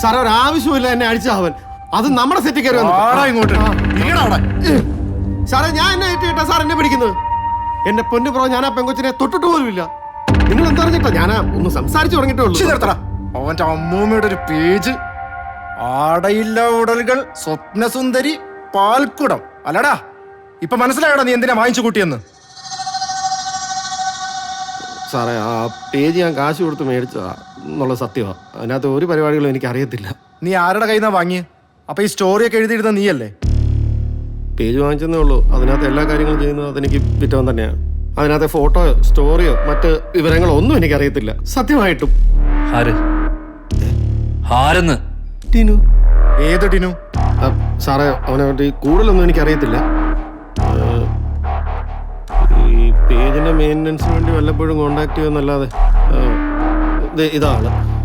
സാറേ ഒരു ആവശ്യമില്ല എന്നെ അടിച്ച അവൻ. അത് നമ്മുടെ സെറ്റ് കയറി വന്നു. ഇങ്ങോട്ട്. സാറേ ഞാൻ എന്നെ ഏറ്റിട്ടാ സാർ എന്നെ പിടിക്കുന്നത്. എന്റെ പൊന്നു പ്രോ ഞാൻ ആ പെങ്കൊച്ചിനെ തൊട്ടിട്ട് പോലുമില്ല. നിങ്ങൾ എന്തറിഞ്ഞിട്ടാ ഞാൻ ഒന്ന് സംസാരിച്ചു തുടങ്ങിയിട്ടുള്ളൂ ഉള്ളൂ. അവന്റെ അമ്മൂമ്മയുടെ ഒരു പേജ്. ആടയില്ല ഉടലുകൾ സ്വപ്നസുന്ദരി പാൽക്കുടം. അല്ലടാ ഇപ്പൊ മനസ്സിലായടാ നീ എന്തിനാ വാങ്ങിച്ചു കൂട്ടിയെന്ന്? സാറേ ആ പേജ് ഞാൻ കാശ് കൊടുത്ത് മേടിച്ചതാ. എന്നുള്ള സത്യമാണ് അതിനകത്ത് ഒരു പരിപാടികളും എനിക്ക് അറിയത്തില്ല. നീ ആരുടെ കയ്യിൽ നിന്നാ വാങ്ങിയ? അപ്പൊ ഈ സ്റ്റോറിയൊക്കെ എഴുതിയിരുന്ന നീയല്ലേ? പേജ് വാങ്ങിച്ചെന്നേ ഉള്ളൂ. അതിനകത്ത് എല്ലാ കാര്യങ്ങളും ചെയ്യുന്നത് അതെനിക്ക് പിറ്റവൻ തന്നെയാണ് അതിനകത്തെ ഫോട്ടോ സ്റ്റോറിയോ മറ്റ് വിവരങ്ങളോ ഒന്നും എനിക്ക് അറിയത്തില്ല സത്യമായിട്ടും. ആര്? ആരെന്ന്? ടിനു. ഏത് ടിനു? ആ, സാറേ അവനെ പറ്റി കൂടുതലൊന്നും എനിക്ക് അറിയത്തില്ല ഈ പേജിന്റെ മെയിന്റനൻസിന് വേണ്ടി വല്ലപ്പോഴും കോണ്ടാക്ട് ചെയ്യുമെന്നല്ലാതെ. ആ, ഇതാണ്.